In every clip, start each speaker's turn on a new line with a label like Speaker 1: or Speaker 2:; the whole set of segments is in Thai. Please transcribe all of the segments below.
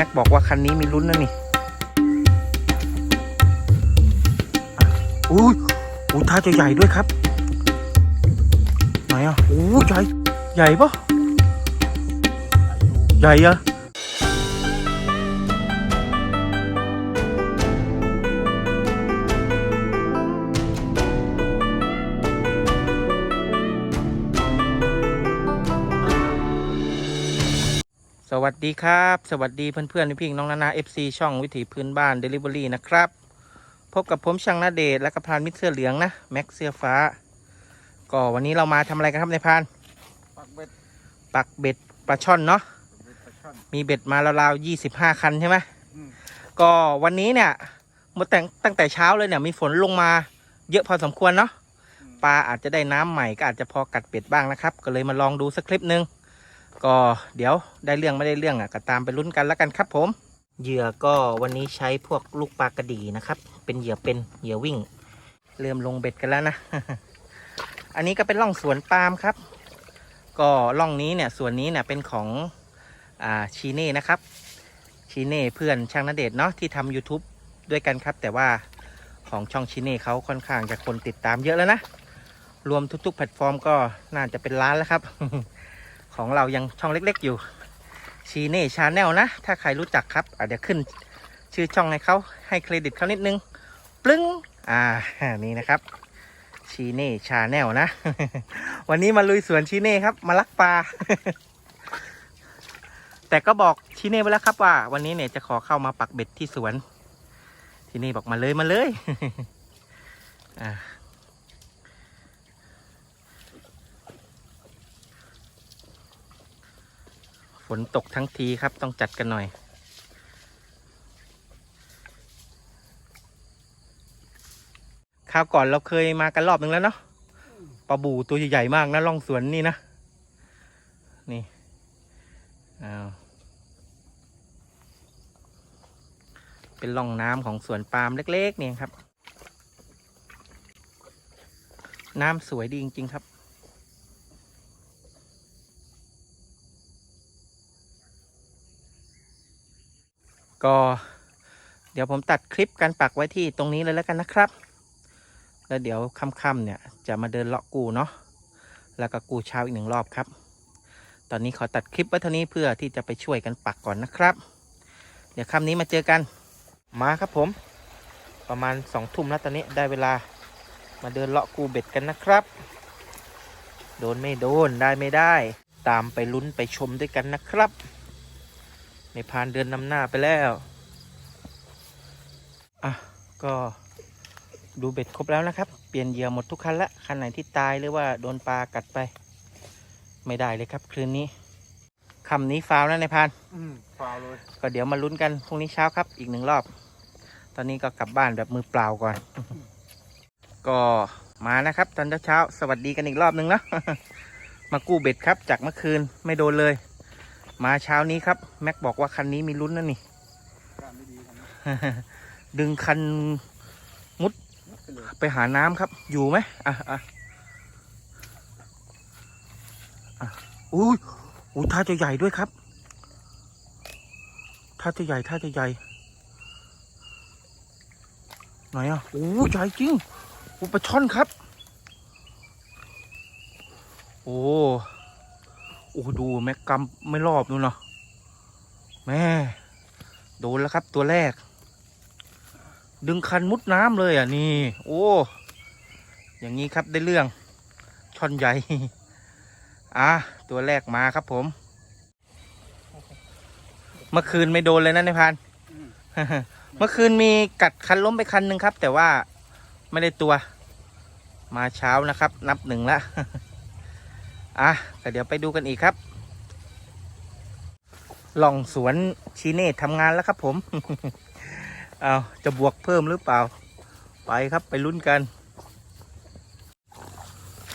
Speaker 1: ม็กบอกว่าคันนี้มีลุ้นนะนี่อุ้ยอู้ท่าจะใหญ่ด้วยครับ ไหนอะอู้ใหญ่ ใหญ่ปะใหญ่อะ สวัสดีครับ สวัสดีเพื่อนๆพี่ๆน้องนานา FC ช่องวิถีพื้นบ้าน Delivery นะครับ พบกับผมช่างนาเดชและกระพานมิตรเสื้อเหลืองนะ แม็กเสื้อฟ้า ก็วันนี้เรามาทำอะไรกันครับในายพราน
Speaker 2: ปักเบ็ด
Speaker 1: ปักเบ็ดปลาช่อนเนาะ
Speaker 2: เบ็ดปลาช่อน
Speaker 1: มีเบ็ดมาราวๆยี่สิบห้าคันใช่ไหม
Speaker 2: อืม
Speaker 1: ก็วันนี้เนี่ยเมื่อแต่งตั้งแต่เช้าเลยเนี่ยมีฝนลงมาเยอะพอสมควรเนาะปลาอาจจะได้น้ำใหม่ก็อาจจะพอกัดเป็ดบ้างนะครับ ก็เลยมาลองดูสักคลิปหนึ่ง ก็เดี๋ยวได้เรื่องไม่ได้เรื่องอะก็ตามไปลุ้นกันแล้วกันครับผมเหยื่อก็วันนี้ใช้พวกลูกปลากระดีนะครับ เป็นเหยื่อเป็นเหยื่อวิ่ง เริ่มลงเบ็ดกันแล้วนะ อันนี้ก็เป็นร่องสวนปาล์มครับ ก็ร่องนี้เนี่ยส่วนนี้เนี่ยเป็นของอ่าชีเน่นะครับ ชีเน่เพื่อนช่างนเดชเนาะที่ทำ YouTube ด้วยกันครับ แต่ว่าของช่องชีเน่เขาค่อนข้างจะคนติดตามเยอะแล้วนะ รวมทุกๆ แพลตฟอร์มก็น่าจะเป็นล้านแล้วครับ ของเรายังช่องเล็ก ๆ อยู่ชีเน่ชาแนลนะ ถ้าใครรู้จักครับอะเดี๋ยวขึ้น ชื่อช่องให้เขาให้เครดิตเขานิดนึงปลึ้งอ่านี่นะครับชีเน่ชาแนลนะ วันนี้มาลุยสวนชีเน่ครับ มาลักปลา แต่ก็บอกชีเน่ไปแล้วครับว่า วันนี้เนี่ยจะขอเข้ามาปักเบ็ดที่สวนชีเน่บอกมาเลยมาเลยอ่า ฝนตกทั้งทีครับต้องจัดกันหน่อย คราวก่อนเราเคยมากันรอบหนึ่งแล้วเนาะปลาบูตัวใหญ่ๆมากนะล่องสวนนี่นะ นี่อ้าวเป็นร่องน้ำของสวนปาล์มเล็กๆเนี่ยครับ น้ำสวยดีจริง ๆ ครับ ก็ เดี๋ยวผมตัดคลิปการปักไว้ที่ตรงนี้เลยแล้วกันนะครับ แล้วเดี๋ยวค่ำๆเนี่ยจะมาเดินเลาะกูเนาะแล้วก็กูเช้าอีกหนึ่งรอบครับ ตอนนี้ขอตัดคลิปไว้เท่านี้เพื่อที่จะไปช่วยกันปักก่อนนะครับ เดี๋ยวค่ำนี้มาเจอกันมาครับผมประมาณสองทุ่มแล้วตอนนี้ได้เวลามาเดินเลาะกูเบ็ดกันนะครับ โดนไม่โดนได้ไม่ได้ ตามไปลุ้นไปชมด้วยกันนะครับ ในพานเดินนำหน้าไปแล้ว อะ ก็ดูเบ็ดครบแล้วนะครับ เปลี่ยนเหยื่อหมดทุกคันละ คันไหนที่ตายหรือว่าโดนปลากัดไป ไม่ได้เลยครับ คืนนี้คำนี้ฟาวแล้วในพาน
Speaker 2: อืมฟาวเลย
Speaker 1: ก็เดี๋ยวมาลุ้นกันพรุ่งนี้เช้าครับ อีกหนึ่งรอบ ตอนนี้ก็กลับบ้านแบบมือเปล่าก่อน ก็มานะครับ ตอนเช้าๆสวัสดีกันอีกรอบหนึ่งนะมากู้เบ็ดครับ จากเมื่อคืนไม่โดนเลย มาเช้านี้ครับ แม็กบอกว่าคันนี้มีลุ้นนะนี่
Speaker 2: การไม่ดีทำไม
Speaker 1: ดึงคัน
Speaker 2: มุดไปเลย
Speaker 1: ไปหาน้ำครับ อยู่ไหมอะอะอะอุ้ยอุ้ยท่าจะใหญ่ด้วยครับท่าจะใหญ่ท่าจะใหญ่ไหนอะโอ้ใหญ่จริงโอ้ปลาช่อนครับ โอ้ โอ้ดูแม็กกำไม่รอบนู่นเนาะแม่โดนแล้วครับตัวแรก ดึงคันมุดน้ำเลยอะนี่ โอ้ อย่างนี้ครับได้เรื่องช่อนใหญ่อะตัวแรกมาครับผม เมื่อคืนไม่โดนเลยนะในายพราน
Speaker 2: อืม
Speaker 1: เมื่อคืนมีกัดคันล้มไปคันหนึ่งครับ แต่ว่าไม่ได้ตัว มาเช้านะครับ นับหนึ่งละ อะก็เดี๋ยวไปดูกันอีกครับล่องสวนชีเน่ทำงานแล้วครับผม เอาจะบวกเพิ่มหรือเปล่า ไปครับไปลุ้นกัน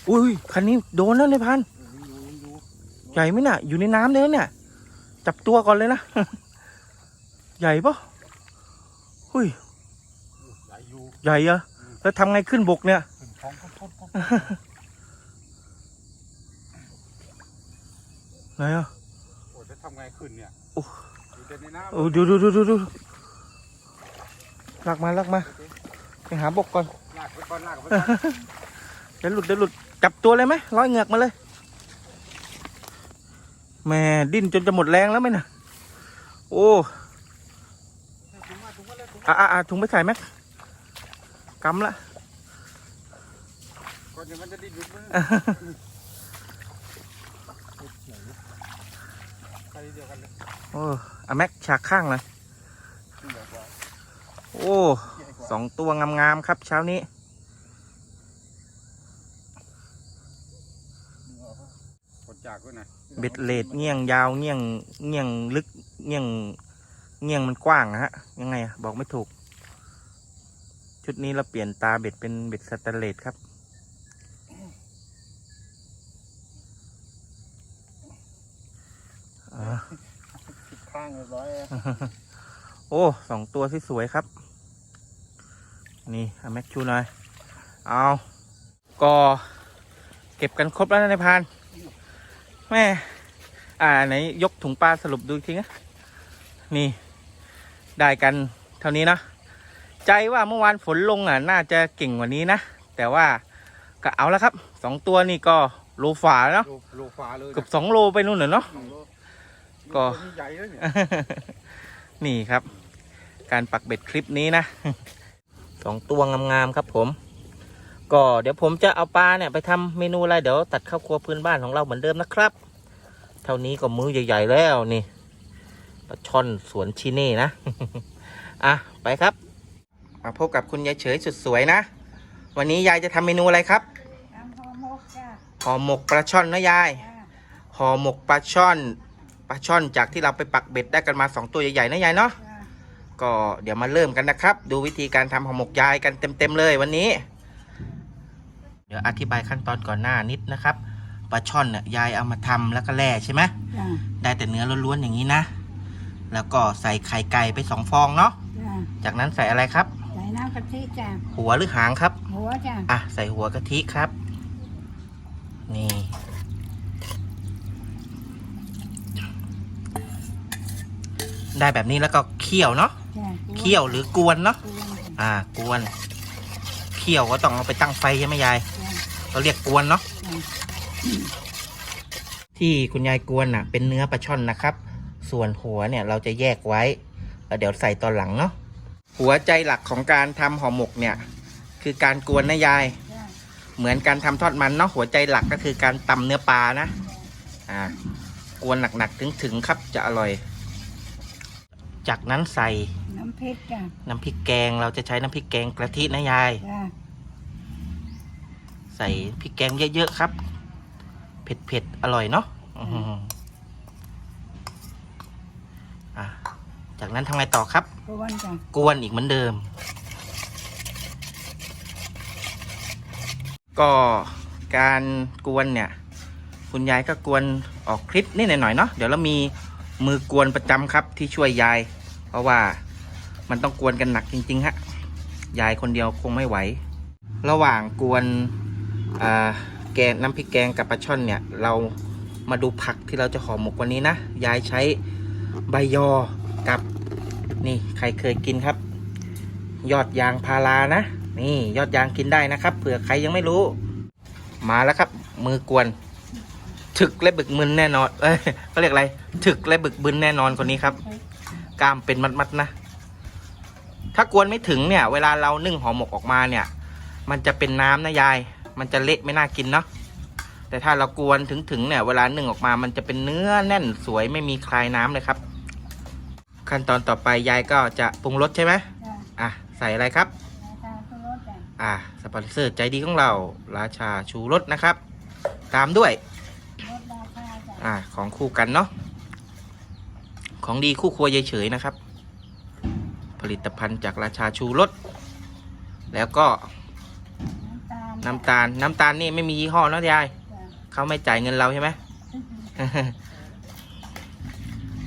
Speaker 1: อุ้ยคันนี้โดนแล้วในายพัน
Speaker 2: เออยังอยู่ยังอยู่
Speaker 1: ใหญ่ไหมน่ะ อยู่ในน้ำเลยนะเนี่ย จับตัวก่อนเลยนะ ใหญ่ปะหุ้ย
Speaker 2: ใหญ่อยู่
Speaker 1: ใหญ่อะแล้วทำไงขึ้นบกเนี่ย
Speaker 2: ขึ้นท้องพ้นพ้นพ้น
Speaker 1: ไหนอะ
Speaker 2: โอ้ยจะทำไงขึ้นเนี่ย
Speaker 1: โอ้
Speaker 2: ดูแต่ในน้ำ
Speaker 1: โอ้ดูดูดูดูดูลากมาลากมาไปหาบกก่อน
Speaker 2: ลากไปก่อนลากไปก่อน
Speaker 1: เดี๋ยวหลุดเดี๋ยวหลุดจับตัวเลยไหมร้อยเหงือกมาเลยแม่ดิ้นจนจะหมดแรงแล้วไหมนะโอ้
Speaker 2: ถุงมาถุงมาเลยถุง
Speaker 1: อะอะอะถุงไปใส่ไหมกำละ
Speaker 2: ก่อนเดี๋ยวมันจะดิ้นหลุดมือใคร เดียวกันเลย
Speaker 1: โอ้อะแม็กฉากข้างเลย
Speaker 2: นี่แบบว่า
Speaker 1: โอ้สองตัวงามๆครับเช้านี้
Speaker 2: กดจากด้วยนะ
Speaker 1: เบ็ดเลดเงี้ยงยาวเงี้ยงเงี้ยงลึกเงี้ยงเงี้ยงมันกว้างอะฮะ ยังไงอะบอกไม่ถูก ชุดนี้เราเปลี่ยนตาเบ็ดเป็นเบ็ดสแตนเลสครับ อ่า
Speaker 2: ผิดข้างเรียบร้อยอะ
Speaker 1: โอ้สองตัวที่สวยครับ นี่เอาแม็กชูหน่อย เอาก็เก็บกันครบแล้วนะในายพราน แม่ อ่าไหนยกถุงปลาสรุปดูอีกทีนะนี่ ได้กันเท่านี้นะใจว่าเมื่อวานฝนลงอะ น่าจะเก่งกว่านี้นะ แต่ว่าก็เอาแล้วครับสองตัวนี่ก็โลฝ่าแล้วเนาะ
Speaker 2: โลโลฟ้าเลย
Speaker 1: เกือบสองโลไปนู่นน่ะเนาะ
Speaker 2: สองโล
Speaker 1: ก็
Speaker 2: ตัวนี้ใหญ่เลยเนี่ย
Speaker 1: นี่ครับ การปักเบ็ดคลิปนี้นะ สองตัวงามๆครับผม ก็เดี๋ยวผมจะเอาปลาเนี่ยไปทำเมนูอะไรเดี๋ยวตัดเข้าวครัวพื้นบ้านของเราเหมือนเดิมนะครับ เท่านี้ก็มื้อใหญ่ ๆ แล้วนี่ปลาช่อนสวนชิเน่นะ อะไปครับ มาพบกับคุณยายเฉยสุดสวยนะ วันนี้ยายจะทำเมนูอะไรครับ
Speaker 3: ทำห่อหมกจ้ะ
Speaker 1: ห่อหมกปลาช่อนนะยาย
Speaker 3: จ้ะ
Speaker 1: ห่อหมกปลาช่อน ปลาช่อนจากที่เราไปปักเบ็ดได้กันมาสองตัวใหญ่ๆนะยายเนาะ
Speaker 3: จ้ะ
Speaker 1: ก็เดี๋ยวมาเริ่มกันนะครับ ดูวิธีการทำห่อหมกยายกันเต็มๆเลยวันนี้ เดี๋ยวอธิบายขั้นตอนก่อนหน้านิดนะครับปลาช่อนเนี่ยยายเอามาทำแล้วก็แล่ใช่ไหม
Speaker 3: จ้ะ
Speaker 1: ได้แต่เนื้อล้วนๆอย่างนี้นะ แล้วก็ใส่ไข่ไก่ไปสองฟองเนาะ
Speaker 3: จ้ะ
Speaker 1: จากนั้นใส่อะไรครับ
Speaker 3: ใส่น้ำกะทิจ้ะ
Speaker 1: หัวหรือหางครับ
Speaker 3: หัวจ้ะ
Speaker 1: อะใส่หัวกะทิครับ นี่ ได้แบบนี้แล้วก็เคี่ยวเนาะ
Speaker 3: จ้ะ
Speaker 1: เคี่ยวหรือกวนเนาะ
Speaker 3: กวนจ้ะ
Speaker 1: อ่ากวนเคี่ยวก็ต้องเอาไปตั้งไฟใช่ไหมยาย
Speaker 3: จ้ะ
Speaker 1: เราเรียกกวนเนาะ
Speaker 3: จ้ะ
Speaker 1: ที่คุณยายกวนน่ะ เป็นเนื้อปลาช่อนนะครับ ส่วนหัวเนี่ยเราจะแยกไว้แล้วเดี๋ยวใส่ตอนหลังเนาะหัวใจหลักของการทำห่อหมกเนี่ย คือการกวนนะยาย
Speaker 3: จ้ะ
Speaker 1: เหมือนการทำทอดมันเนาะหัวใจหลักก็คือการตำเนื้อปลานะ อ่ากวนหนักๆถึงๆครับจะอร่อย จากนั้นใส่
Speaker 3: น้ำพริกจ้ะ
Speaker 1: น้ำพริกแกง เราจะใช้น้ำพริกแกงกะทินะยาย
Speaker 3: จ้ะ
Speaker 1: ใส่พริกแกงเยอะๆครับ เผ็ดๆ อร่อยเนาะอื้อหืออะจากนั้นทำไงต่อครับ
Speaker 3: กวนจ้ะ
Speaker 1: กวนอีกเหมือนเดิม ก็การกวนเนี่ย คุณยายก็กวนออกคลิปนิดหน่อยๆเนาะเดี๋ยวเรามีมือกวนประจำครับที่ช่วยยายเพ ราะว่ามันต้องกวนกันหนักจริง ๆ ฮะ ยายคนเดียวคงไม่ไหว ระหว่างกวนแกงน้ำพริกแกงกับปลาช่อนเนี่ย เรามาดูผักที่เราจะห่อหมกวันนี้นะ ยายใช้ใบยอกับนี่ใครเคยกินครับ ยอดยางพารานะ นี่ยอดยางกินได้นะครับเผื่อใครยังไม่รู้ มาแล้วครับ มือกวนถึกและบึกมึนแน่นอน เอ้ยเขาเรียกอะไร ถึกและบึกบึนแน่นอนคนนี้ครับ กล้ามเป็นมัดๆนะ ถ้ากวนไม่ถึงเนี่ย เวลาเรานึ่งห่อหมกออกมาเนี่ย มันจะเป็นน้ำนะยาย มันจะเละไม่น่ากินเนาะแต่ถ้าเรากวนถึงๆเนี่ย เวลานึ่งออกมามันจะเป็นเนื้อแน่นสวยไม่มีคลายน้ำเลยครับ ขั้นตอนต่อไปยายก็จะปรุงรสใช่ไหม
Speaker 3: จ้ะ
Speaker 1: อะใส่อะไรครับ
Speaker 3: ราคาทุรสจ้ะ
Speaker 1: อะสปอนเซอร์ใจดีของเรา ราชาชูรสนะครับ ตามด้วย
Speaker 3: ลดราคาจ้ะ
Speaker 1: อ่าของคู่กันเนาะ ของดีคู่ครัวยายเฉยนะครับ ผลิตภัณฑ์จากราชาชูรสแล้วก็
Speaker 3: น้ำตาล
Speaker 1: น้ำตาลนี่ไม่มียี่ห้อเนะยายเขาไม่จ่ายเงินเราใช่ไหม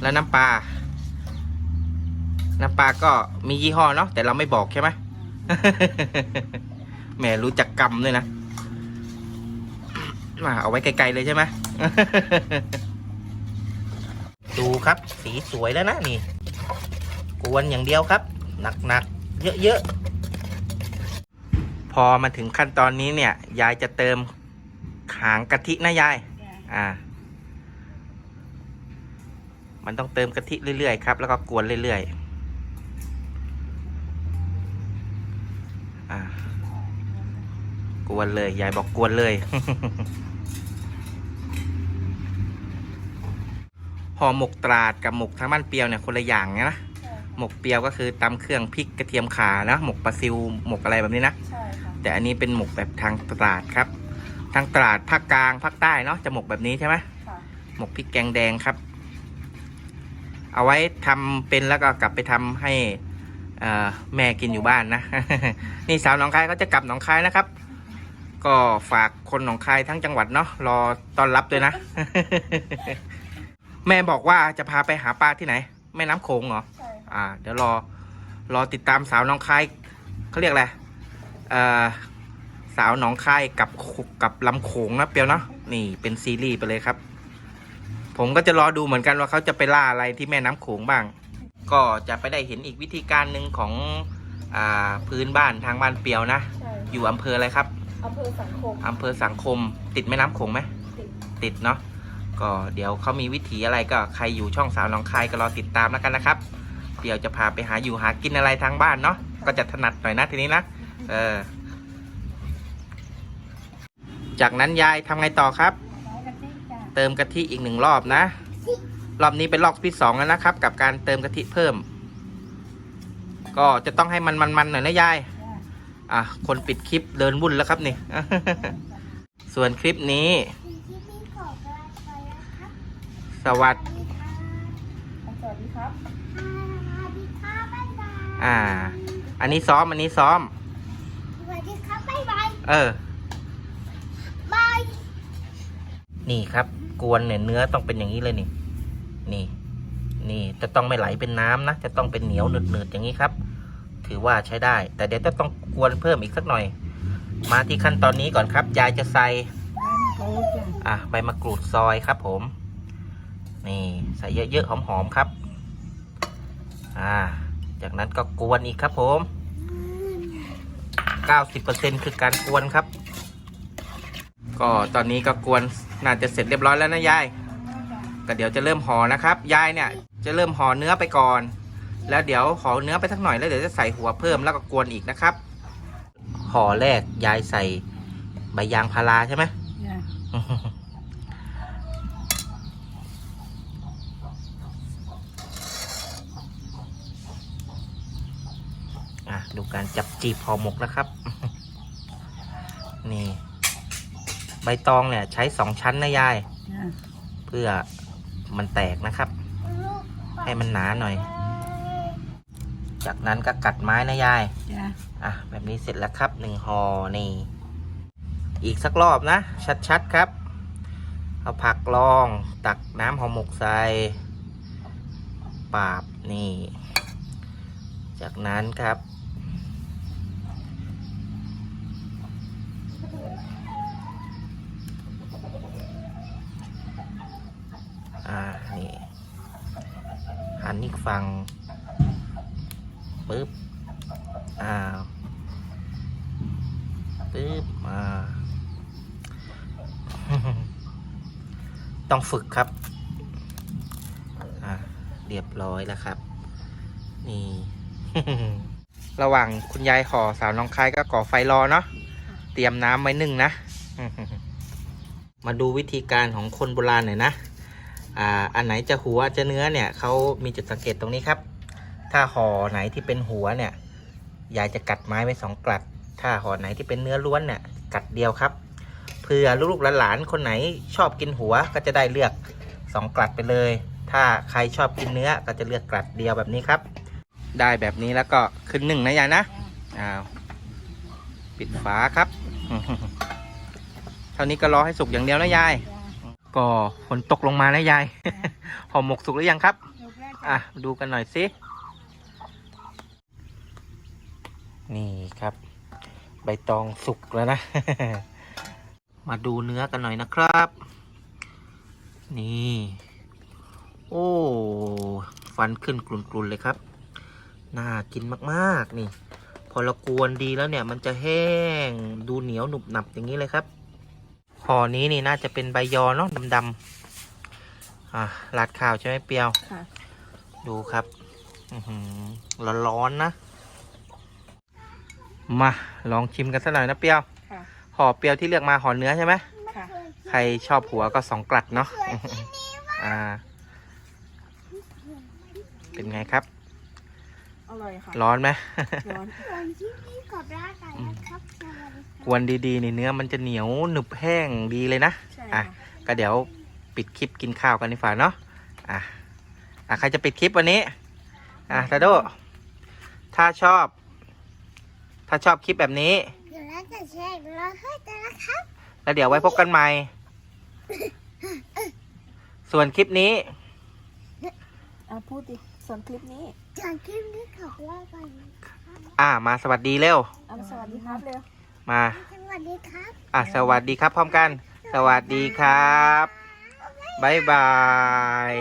Speaker 1: แล้วน้ำปลาน้ำปลาก็มียี่ห้อเนาะแต่เราไม่บอกใช่ไหมแหมรู้จักกรรมด้วยนะมาเอาไว้ไกลๆเลยใช่ไหม ดูครับ สีสวยแล้วนะนี่ กวนอย่างเดียวครับ หนักๆ เยอะๆ พอมาถึงขั้นตอนนี้เนี่ย ยายจะเติมหางกะทินะยาย อ่า มันต้องเติมกะทิเรื่อยๆครับ แล้วก็กวนเรื่อยๆ อ่ากวนเลย ยายบอกกวนเลย ห่อหมกตราดกับหมกทางบ้านเปรียวเนี่ยคนละอย่างนะ
Speaker 3: ใช่ค่ะ
Speaker 1: หมกเปรียวก็คือตำเครื่องพริกกระเทียมขานะ หมกปลาซิวหมกอะไรแบบนี้นะ
Speaker 3: ใช่ค่ะ
Speaker 1: แต่อันนี้เป็นหมกแบบทางตราดครับ ทางตราดภาคกลางภาคใต้เนาะจะหมกแบบนี้ใช่ไหม
Speaker 3: ค่ะ
Speaker 1: หมกพริกแกงแดงครับ เอาไว้ทำเป็นแล้วก็กลับไปทำให้เอ่อแม่กินอยู่บ้านนะ นี่สาวหนองคายเขาจะกลับหนองคายนะครับ ก็ฝากคนหนองคายทั้งจังหวัดเนาะรอต้อนรับด้วยนะ แม่บอกว่าจะพาไปหาปลาที่ไหน แม่น้ำโขงเหรอ
Speaker 3: ใช่ค่ะ
Speaker 1: อ่า เดี๋ยวรอ รอติดตามสาวหน้องคายเขาเรียกอะไรเอ่อสาวหนองคายกับกับลำโขงนะเปียวเนาะนี่เป็นซีรีส์ไปเลยครับ ผมก็จะรอดูเหมือนกันว่าเขาจะไปล่าอะไรที่แม่น้ำโขงบ้าง ก็จะไปได้เห็นอีกวิธีการหนึ่งของอ่าพื้นบ้านทางบ้านเปียวนะ
Speaker 3: ใช่
Speaker 1: อยู่อำเภออะไรครับ
Speaker 3: อำเภอสังคม
Speaker 1: อำเภอสังคม ติดแม่น้ำโขงไหม
Speaker 3: ติด
Speaker 1: ติดเนาะ ก็เดี๋ยวเขามีวิถีอะไรก็ใครอยู่ช่องสาวหนองคายก็รอติดตามแล้วกันนะครับ เดี๋ยวจะพาไปหาอยู่หากินอะไรทางบ้านเนาะก็จะถนัดหน่อยนะทีนี้นะเออจากนั้นยายทำไงต่อครับ
Speaker 3: ร้อยกะทิจ้ะ
Speaker 1: เติมกะทิอีกหนึ่งรอบนะ รอบนี้เป็นรอบที่สองแล้วนะครับ กับการเติมกะทิเพิ่ม ก็จะต้องให้มันมันๆหน่อยนะยาย
Speaker 3: จ้ะ
Speaker 1: อะคนปิดคลิปเดินวุ่นแล้วครับนี่ส่วนคลิปนี้ สวัสดี
Speaker 3: สวัสดีครับ
Speaker 1: อ่า อันนี้ซ้อม อันนี้ซ้อม
Speaker 4: สวัสดีครับบ๊ายบาย
Speaker 1: เออ
Speaker 4: บาย
Speaker 1: นี่ครับ กวนเนี่ยเนื้อต้องเป็นอย่างนี้เลยนี่ นี่ นี่จะต้องไม่ไหลเป็นน้ำนะ จะต้องเป็นเหนียวหนืดๆอย่างนี้ครับ ถือว่าใช้ได้ แต่เดี๋ยวจะต้องกวนเพิ่มอีกสักหน่อย มาที่ขั้นตอนนี้ก่อนครับ ยายจะใส่
Speaker 3: น้ำโค้กจ้ะ
Speaker 1: อะใบมะกรูดซอยครับผม นี่ใส่เยอะๆหอมๆครับ อ่า จากนั้นก็กวนอีกครับผม 90%คือการกวนครับ ก็ตอนนี้ก็กวนน่าจะเสร็จเรียบร้อยแล้วนะยายก็เดี๋ยวจะเริ่มห่อนะครับ ยายเนี่ยจะเริ่มห่อเนื้อไปก่อน แล้วเดี๋ยวห่อเนื้อไปสักหน่อยแล้วเดี๋ยวจะใส่หัวเพิ่มแล้วก็กวนอีกนะครับ ห่อแรกยายใส่ใบยางพาราใช่ไหม
Speaker 3: จ้ะ
Speaker 1: อะ ดูการจับจีบห่อหมกนะครับ นี่ ใบตองเนี่ย ใช้สองชั้นนะยาย
Speaker 3: จ้ะ
Speaker 1: เพื่อมันแตกนะครับ ให้มันหนาหน่อย จากนั้นก็กัดไม้นะยาย
Speaker 3: จ้ะ
Speaker 1: อะแบบนี้เสร็จแล้วครับหนึ่งห่อนี่ อีกสักรอบนะ ชัดๆครับ เอาผักลองตักน้ำห่อหมกใส่ปาบนี่ จากนั้นครับ อ่า นี่ังปึ๊บอ่าปึ๊บอ่าต้องฝึกครับอ่าเรียบร้อยแล้วครับ นี่ ระหว่างคุณยายห่อสาวน้องคายก็ก่อไฟรอเนาะเตรียมน้ำไว้นึ่งนะ มาดูวิธีการของคนโบราณหน่อยนะ อ่าอันไหนจะหัวจะเนื้อเนี่ยเขามีจุดสังเกตตรงนี้ครับ ถ้าห่อไหนที่เป็นหัวเนี่ยยายจะกัดไม้ไว้สองกลัด ถ้าห่อไหนที่เป็นเนื้อล้วนเนี่ยกัดเดียวครับเผื่อลูกหลานคนไหนชอบกินหัวก็จะได้เลือกสองกลัดไปเลย ถ้าใครชอบกินเนื้อก็จะเลือกกลัดเดียวแบบนี้ครับ ได้แบบนี้แล้วก็ขึ้นหนึ่งนะยายนะอ้าวปิดฝาครับเท่านี้ก็รอให้สุกอย่างเดียวนะยาย ก็ฝนตกลงมานะยายห่อหมกสุกหรือยังครับ อะ ดูกันหน่อยสินี่ครับ ใบตองสุกแล้วนะ มาดูเนื้อกันหน่อยนะครับ นี่ โอ้ ฟันขึ้นกลุนๆเลยครับ น่ากินมากๆ นี่ พอเรากวนดีแล้วเนี่ย มันจะแห้งดูเหนียวหนุบหนับอย่างนี้เลยครับ ห่อนี้นี่น่าจะเป็นใบยอเนาะดำๆอะราดข้าวใช่ไหมเปียว
Speaker 4: ค่ะ
Speaker 1: ดูครับอือหือร้อนๆนะมาลองชิมกันสักหน่อยนะเปียว
Speaker 4: ค่ะ
Speaker 1: ห่อเปียวที่เลือกมาห่อเนื้อใช่ไหม
Speaker 4: ค่ะ
Speaker 1: ใครชอบหัวก็สองกลัดเนาะอ่า เป็นไงครับ
Speaker 4: อร่อยค่ะ
Speaker 1: ร้อนไหม
Speaker 4: ร้อน
Speaker 2: ส่วนที่นี่ขอบร้านไหนนะครับสวัสดีครับ
Speaker 1: กวนดีๆนี่เนื้อมันจะเหนียวหนึบแห้งดีเลยนะ
Speaker 4: ใช่
Speaker 1: อะ
Speaker 4: ค่ะ
Speaker 1: ก็เดี๋ยวปิดคลิปกินข้าวกันดีกว่าเนาะ อะ อะใครจะปิดคลิปวันนี้ อะตาโด ถ้าชอบ ถ้าชอบคลิปแบบนี้
Speaker 2: เดี๋ยวเราจะแชร์เราให้แต่ละครับ
Speaker 1: แล้วเดี๋ยวไว้พบกันใหม่ ส่วนคลิปนี้
Speaker 4: อะพูดดิ ส่วนคลิปนี้
Speaker 2: จากคลิปนี้ขอบร้านก่อน
Speaker 1: อ่ามาสวัสดีเร็ว
Speaker 4: อะสวัสดีครับเร็ว
Speaker 1: มา
Speaker 2: สวัสดีครับ
Speaker 1: อะสวัสดีครับพร้อมกัน สวัสดีครับ บ๊ายบาย